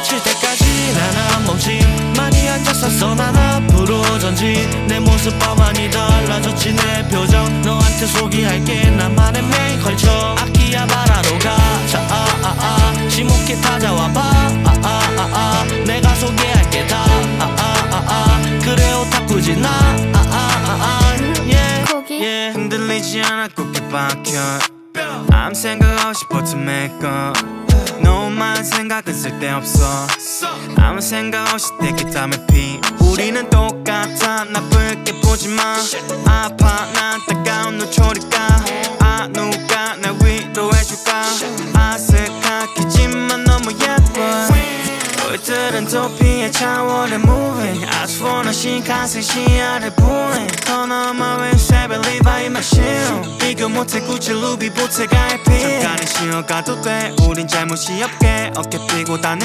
놓칠 때까지 나는 멈칫 많이 앉았었어. 난 앞으로 전진 내 모습 뻔하니 달라졌지. 내 표정 너한테 소개할게. 나만의 메인 컬처 아키야 바라로 가자 아아아. 지목해 찾아와봐. 아아아아. 내가 소개할게 다. 아아아아. 그래 오타쿠지 나. 아아아아. Yeah yeah. 흔들리지 않아 굳게 박혀. 아무 생각 없이 버튼 너 만 생각은 쓸데없어. 아무 생각 없이 time and pee. 우리는 똑같아. 나쁠게 보지마. 아파. 난 따가운 노초리가 아 누가 날 위로해줄까? 아색하겠지만 너무 예뻐. 너희들은 도피의 차원의 moving. I just wanna 신칸생 시야를 보내 더 넘어 왜 쉐벨 리바이 마실 비교 못해 구찌 루비 보트가 해피 쉬어 가도 돼. 우린 잘못이 없게. 어깨 삐고 다는